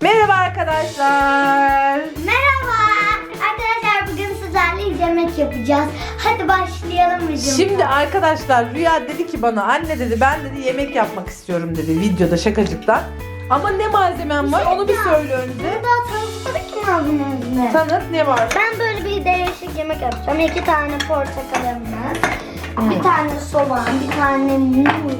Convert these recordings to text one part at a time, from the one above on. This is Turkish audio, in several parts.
Merhaba arkadaşlar. Merhaba. Arkadaşlar bugün sizlerle yemek yapacağız. Hadi başlayalım videomuza. Şimdi arkadaşlar Rüya dedi ki bana anne dedi ben dedi yemek yapmak istiyorum dedi videoda şakacıktan. Ama ne malzemem var onu bir söyle önce. Burada tanıtmadık ki malzememizi. Tanıt ne var? Ben böyle bir değişik yemek yapacağım. İki tane portakalımız, bir tane soğan, bir tane muz,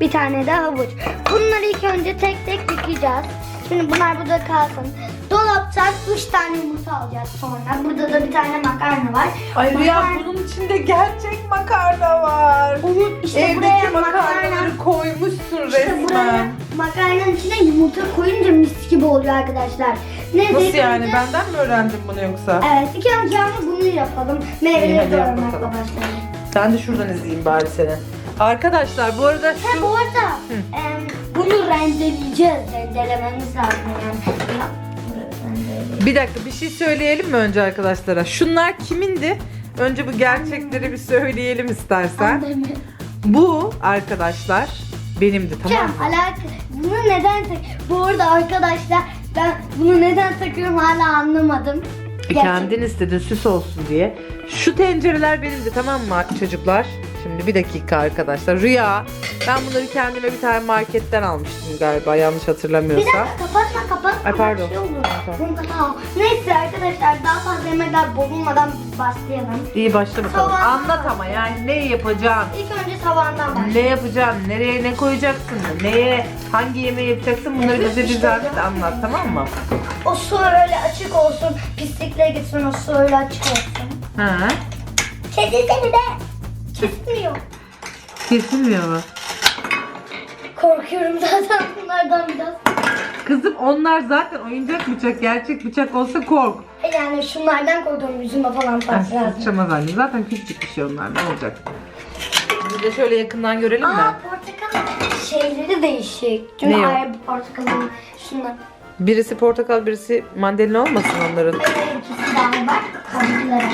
bir tane de havuç. Bunları ilk önce tek tek yıkayacağız. Şimdi bunlar burada kalsın. Dolaptan 3 tane yumurta alacağız sonra. Burada da bir tane makarna var. Ay Rüya Makarna- bunun içinde gerçek makarna var. Onun işte Evdeki buraya makarna makarnaları koymuşsun İşte buraya resmen. makarnanın içine yumurta koyunca mis gibi oluyor arkadaşlar. Ne Nasıl yani benden mi öğrendin bunu yoksa? Evet ilk önce ama bunu yapalım. İyi, Meyveleri hadi yap doğramakla bakalım. başlayalım. Ben de şuradan izleyeyim bari seni. Arkadaşlar bu arada Ha şu... bu arada em, bunu rendeleyeceğiz. Rendelememiz lazım yani. Bir dakika bir şey söyleyelim mi önce arkadaşlara? Şunlar kimindi? Önce bu gerçekleri bir söyleyelim istersen. Annemi. Bu arkadaşlar benimdi tamam Hocam mı? alaka bunu neden tak? Bu arada arkadaşlar ben bunu neden takıyorum hala anlamadım. E, Kendin istedin süs olsun diye. Şu tencereler benimdi tamam mı çocuklar? Şimdi bir dakika arkadaşlar. Rüya ben bunları kendime bir tane marketten almıştım galiba yanlış Bir hatırlamıyorsam. dakika kapatma kapatma. Ay, pardon. Bir şey olur. Tamam. Tamam. Neyse arkadaşlar daha fazla yemekler bozulmadan başlayalım. İyi başla bakalım. Soğan. Anlat ama yani ne yapacaksın? İlk önce tavandan başlayalım. Ne yapacaksın? Nereye ne koyacaksın? Neye hangi yemeği yapacaksın? Bunları bize bir zahmet anlat tamam mı? O su öyle açık olsun. Pislikle gitsin o su öyle açık olsun. Ha? Kesilsene de. Kesmiyor. Kesilmiyor mu? Korkuyorum zaten bunlardan biraz. Kızım onlar zaten oyuncak bıçak, gerçek bıçak olsa kork. E Yani şunlardan korkuyorum yüzüme falan patlar. sıçramaz anne. Zaten küçücük bir şey onlar. Ne olacak? Bir de şöyle yakından görelim mi? Aa portakal şeyleri değişik. Çünkü Ne o? ayrı bir portakalın şunlar. Birisi portakal, birisi mandalina olmasın onların? Hayır ikisi daha var. Kabukları.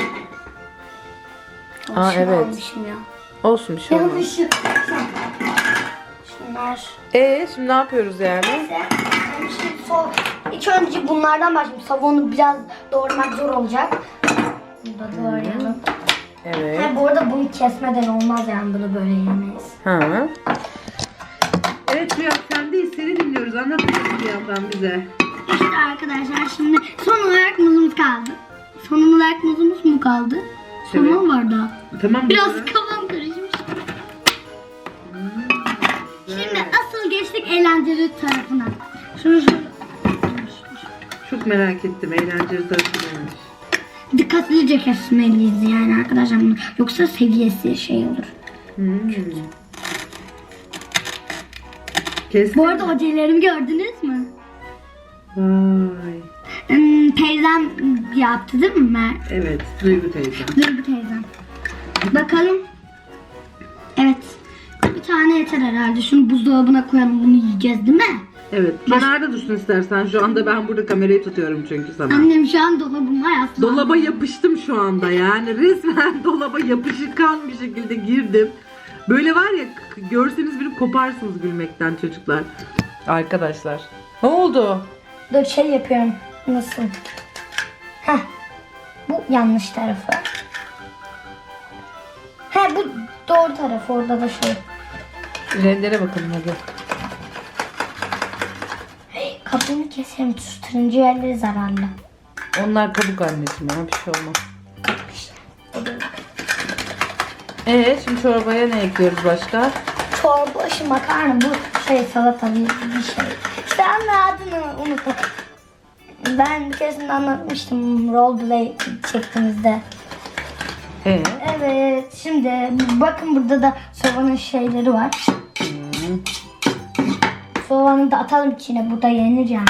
Aa, Şunu evet. almışım ya. Olsun bir şey olmaz. Yanlışım. Şunlar. Ee şimdi ne yapıyoruz yani? Neyse. Şimdi so İlk önce bunlardan başlayayım. Savunu biraz doğramak zor olacak. Bunu da doğrayalım. Evet. Ha, bu arada bunu kesmeden olmaz yani bunu böyle yemeyiz. Ha. Evet Rüya sendeyiz. Seni dinliyoruz. Anlat bakalım Rüya'dan bize. İşte arkadaşlar şimdi son olarak muzumuz kaldı. Son olarak muzumuz mu kaldı? Evet. Somon var daha. Tamam Biraz doğru. kafam karışmış. Şimdi asıl geçtik eğlenceli tarafına. Şunu şöyle Çok merak ettim. Eğlenceli tarafı neymiş? dikkatlice kesmeliyiz yani arkadaşlar. Yoksa seviyesi şey olur. Hmm. Bu arada hocalarımı gördünüz mü? Vay. Hmm, teyzem yaptı değil mi Mer? Evet. Duygu teyze. Duygu teyzem. Bakalım. Evet. Bir tane yeter herhalde. Şunu buzdolabına koyalım. Bunu yiyeceğiz değil mi? Evet. Kenarda dursun istersen. Şu anda ben burada kamerayı tutuyorum çünkü sana. Annem şu an dolabıma yaslandı. Dolaba yapıştım şu anda yani. Resmen dolaba yapışıkan bir şekilde girdim. Böyle var ya görseniz beni koparsınız gülmekten çocuklar. Arkadaşlar. Ne oldu? Dur şey yapıyorum. Nasıl? Heh. Bu yanlış tarafı. He bu doğru tarafı. Orada da şey. Rendele bakalım hadi. Kapını keselim. Tutturuncu yerleri zararlı. Onlar kabuk anneciğim ya bir şey olmaz. Ee şimdi çorbaya ne ekliyoruz başka? Çorba, şu makarna, bu şey salata bir, bir şey. İşte anne adını unuttum. Ben bir keresinde anlatmıştım roleplay çektiğimizde. Ee? Evet şimdi bakın burada da soğanın şeyleri var. Soğanı da atalım içine bu da yenir yani.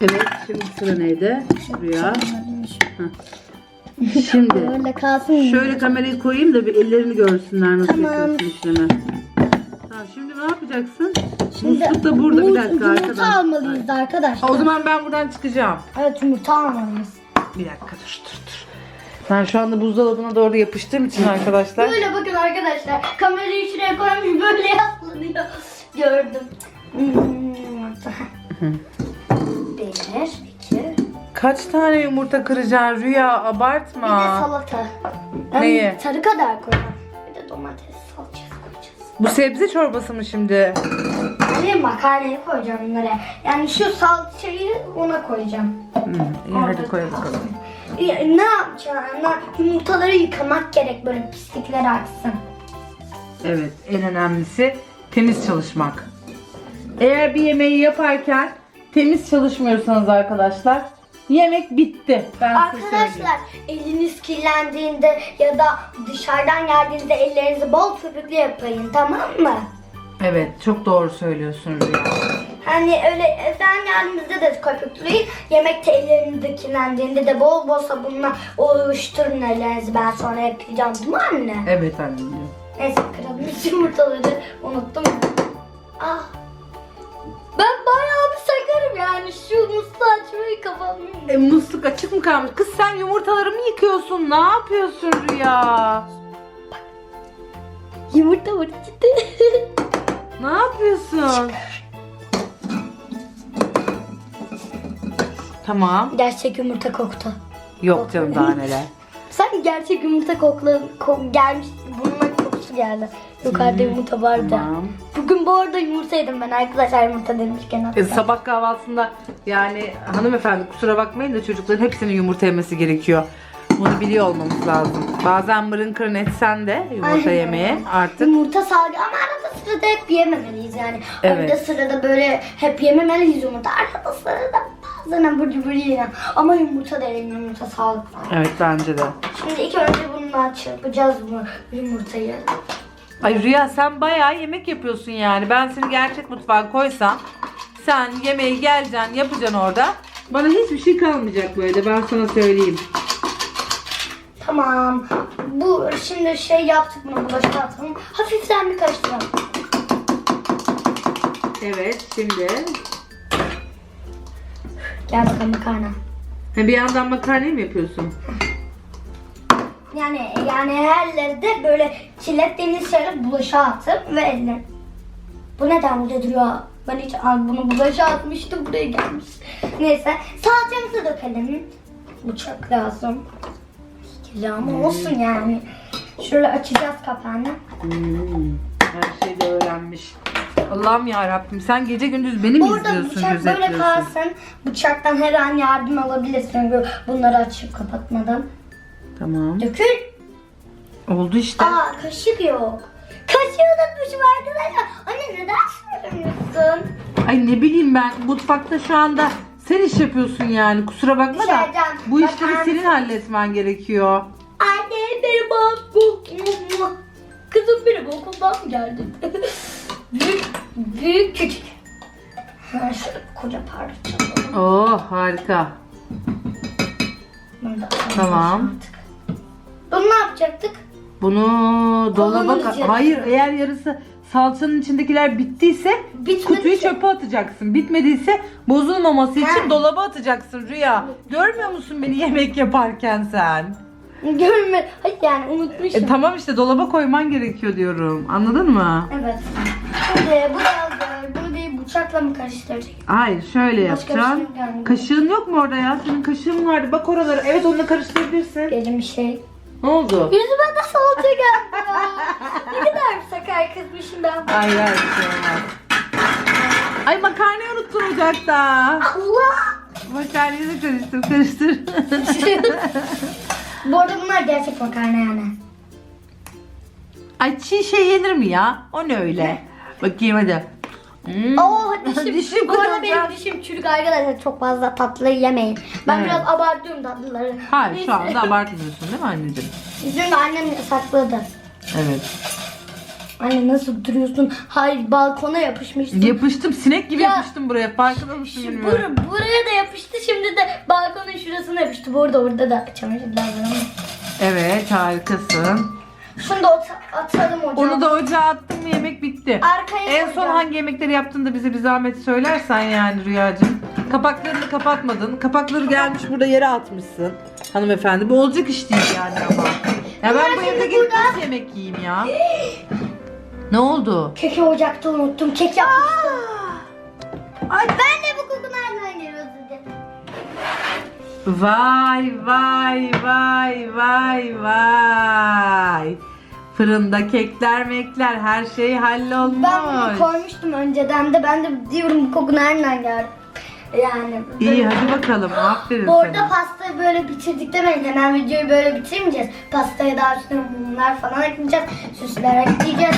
Evet şimdi sıra neydi? Rüya. Şimdi Böyle kalsın. şöyle kamerayı koyayım da bir ellerini görsünler nasıl Tamam. yapıyorsun işlemi. Tamam şimdi ne yapacaksın? Şimdi Musluk da burada bir dakika Yumurta arkadaşlar. almalıyız arkadaşlar. O zaman ben buradan çıkacağım. Evet yumurta almalıyız. Bir dakika dur dur dur. Ben şu anda buzdolabına doğru yapıştığım için arkadaşlar. Böyle bakın arkadaşlar. Kamerayı şuraya koymuş böyle yaslanıyor. Gördüm. Yumurta. Bir, iki. Kaç tane yumurta kıracaksın Rüya? Bir de Abartma. salata. Ben Neyi? sarı kadar koyacağım. Bu sebze çorbası mı şimdi? Yani makarnayı koyacağım bunlara. Yani şu salçayı ona koyacağım. Hmm, iyi hadi koy bakalım. Ya, ne yapacağım? Yumurtaları yıkamak gerek böyle pislikler aksın. Evet, en önemlisi temiz çalışmak. Eğer bir yemeği yaparken temiz çalışmıyorsanız arkadaşlar, yemek bitti. Ben size söyleyeyim. Arkadaşlar eliniz kirlendiğinde ya da dışarıdan geldiğinizde ellerinizi bol köpüklü yapayın tamam mı? Evet, çok doğru söylüyorsun Rüya. Hani öyle evden geldiğinizde de köpüklüyün. Yemekte elleriniz kirlendiğinde de bol bol sabunla oluşturun ellerinizi. Ben sonra yapacağım değil mi anne? Evet anneciğim. Neyse kırılmış yumurtaları unuttum. Ah. Yani. Şu musluğu açmayı kafamıyorum. E, musluk açık mı kalmış? Kız sen yumurtaları mı yıkıyorsun? Ne yapıyorsun Rüya? Yumurta var içinde. Ne yapıyorsun? Tamam. Gerçek yumurta koktu. Yok canım daha neler. Sanki gerçek yumurta kokla, ko- gelmiş, burnuma kokusu geldi. Yukarıda yumurta vardı. Tamam. Bugün bu arada yumurta yedim ben arkadaşlar yumurta demişken. E, sabah kahvaltısında yani hanımefendi kusura bakmayın da çocukların hepsinin yumurta yemesi gerekiyor. Bunu biliyor olmamız lazım. Bazen mırın kırın etsen de yumurta Aynen. yemeye artık. Yumurta salgı ama arada sırada hep yememeliyiz yani. Evet. Arada sırada böyle hep yememeliyiz yumurta. Arada sırada bazen abur cubur yiyelim. Ama yumurta derim yumurta sağlıklı. Evet bence de. Şimdi ilk önce bununla çırpacağız bu yumurtayı. Ay Rüya sen bayağı yemek yapıyorsun yani. Ben seni gerçek mutfağa koysam sen yemeği geleceksin yapacaksın orada. Bana hiçbir şey kalmayacak böyle ben sana söyleyeyim. Tamam. Bu şimdi şey yaptık bunu bulaşığa atalım. Hafiften bir karıştıralım. Evet şimdi. Gel bakalım makarna. Ha, bir yandan makarnayı mı yapıyorsun? Yani yani her de böyle çilettiğiniz şeyleri bulaşığa atıp ve eline. Bu neden burada duruyor? Ben hiç bunu bulaşığa atmıştım buraya gelmiş. Neyse salçamızı dökelim. Bıçak lazım. Kirli ama olsun yani. Şöyle açacağız kapağını. Hmm, her şeyi de öğrenmiş. Allah'ım ya Rabbim sen gece gündüz beni mi Burada izliyorsun, bıçak böyle kalsın. Bıçaktan her an yardım alabilirsin. Bunları açıp kapatmadan. Tamam. Dökül. Oldu işte. Aa kaşık yok. Kaşığı unutmuşum arkadaşlar. Anne neden söylemiyorsun? Ay ne bileyim ben mutfakta şu anda sen iş yapıyorsun yani kusura bakma da Dışarıdan bu bakar işleri senin halletmen gerekiyor. Anne benim bu Kızım benim okuldan geldi? büyük, büyük küçük. Ha, şöyle koca parça alalım. Oh harika. Bunu da Tamam. artık. Bunu ne yapacaktık? Bunu dolaba... Hayır eğer yarısı salçanın içindekiler bittiyse Bitmedi kutuyu çöpe atacaksın. Bitmediyse bozulmaması için Ha. dolaba atacaksın Rüya. Görmüyor musun beni yemek yaparken sen? Görme. Hayır yani unutmuşum. E, tamam işte dolaba koyman gerekiyor diyorum. Anladın mı? Evet. Şimdi bu da bunu bir bıçakla mı karıştıracak? Hayır şöyle Başka yapacaksın. bir şey gelmiyor. Kaşığın yok mu orada ya? Senin kaşığın vardı. Bak oralara. Evet onunla karıştırabilirsin. Elim şey. Ne oldu? Yüzüme de salça geldi ya. ne kadar sakar kızmışım ben. Ay ay bir şey olmaz. Ay makarnayı unuttun ocakta. Allah. Makarnayı da karıştır karıştır. Bu arada bunlar gerçek makarna yani. Ay çiğ şey yenir mi ya? O ne öyle? Bakayım hadi. Hmm. Oo dişim. Dişim Bu arada benim dişim çürük arkadaşlar çok fazla tatlı yemeyin. Ben Evet. biraz abartıyorum tatlıları. Hayır şu anda abartmıyorsun değil mi anneciğim? Çünkü annem yasakladı. Evet. Anne nasıl duruyorsun? Hayır balkona yapışmışsın. Yapıştım sinek gibi Ya. yapıştım buraya. Farkında mısın Şu bilmiyorum. bur- buraya da yapıştı şimdi de balkonun şurasına yapıştı. Bu arada orada da çamaşırlar var ama. Evet harikasın. Şunu da at- atalım hocam. Onu da ocağa attım mı yemek bitti. Arkaya En son koyacağım. hangi yemekleri yaptığını da bize bir zahmet söylersen yani Rüyacığım. Kapaklarını kapatmadın. Kapakları gelmiş burada yere atmışsın. Hanımefendi bu olacak iş değil yani ama. Ya ben Bunlar bu evde şimdi burada. nasıl yemek yiyeyim ya? ne oldu? Keki ocakta unuttum. Kek yapmıştım. Ay ben de bu Vay vay vay vay vay. Fırında kekler mekler her şey hallolmuş. Ben bunu koymuştum önceden de. Ben de diyorum bu koku nereden geldi? Yani. İyi hadi bakalım. Aferin Bu arada sana. pastayı böyle bitirdik demeyin. Hemen videoyu böyle bitirmeyeceğiz. Pastaya daha üstüne mumlar falan ekleyeceğiz. Süsler ekleyeceğiz.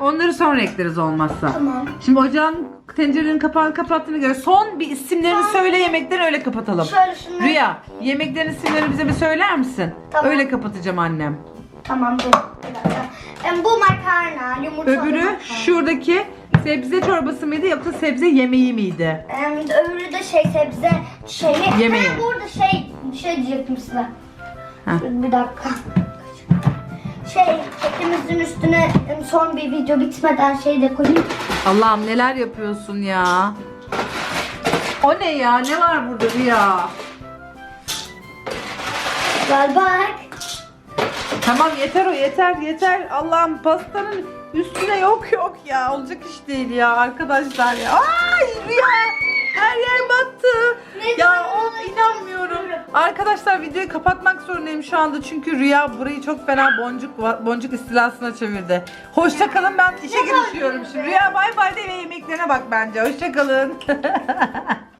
Onları sonra ekleriz olmazsa. Tamam. Şimdi ocağın tencerenin kapağını kapattığına göre son bir isimlerini söyle yemekleri öyle kapatalım. Şöyle şunları. Rüya yemeklerin isimlerini bize bir söyler misin? Tamam. Öyle kapatacağım annem. Tamam dur. Bir dakika. Em, bu makarna, yumurtalı Öbürü makarna. şuradaki sebze çorbası mıydı yoksa sebze yemeği miydi? Em, öbürü de şey sebze şeyi. Yemeği. Ha, burada şey şey diyecektim size. Heh. Bir dakika. Şey ketimizin üstüne son bir video bitmeden şey de koyayım. Allah'ım neler yapıyorsun ya? O ne ya? Ne var burada Rüya? Gel bak. Tamam yeter o yeter yeter. Allah'ım pastanın üstüne yok yok ya. Olacak iş değil ya arkadaşlar ya. Ay Rüya her yer battı. Ya of olacak inanmıyorum. Arkadaşlar videoyu kapatmak zorundayım şu anda. Çünkü Rüya burayı çok fena boncuk boncuk istilasına çevirdi. Hoşça kalın ben işe girişiyorum şimdi. Rüya bay bay de ve yemeklerine bak bence. Hoşça kalın.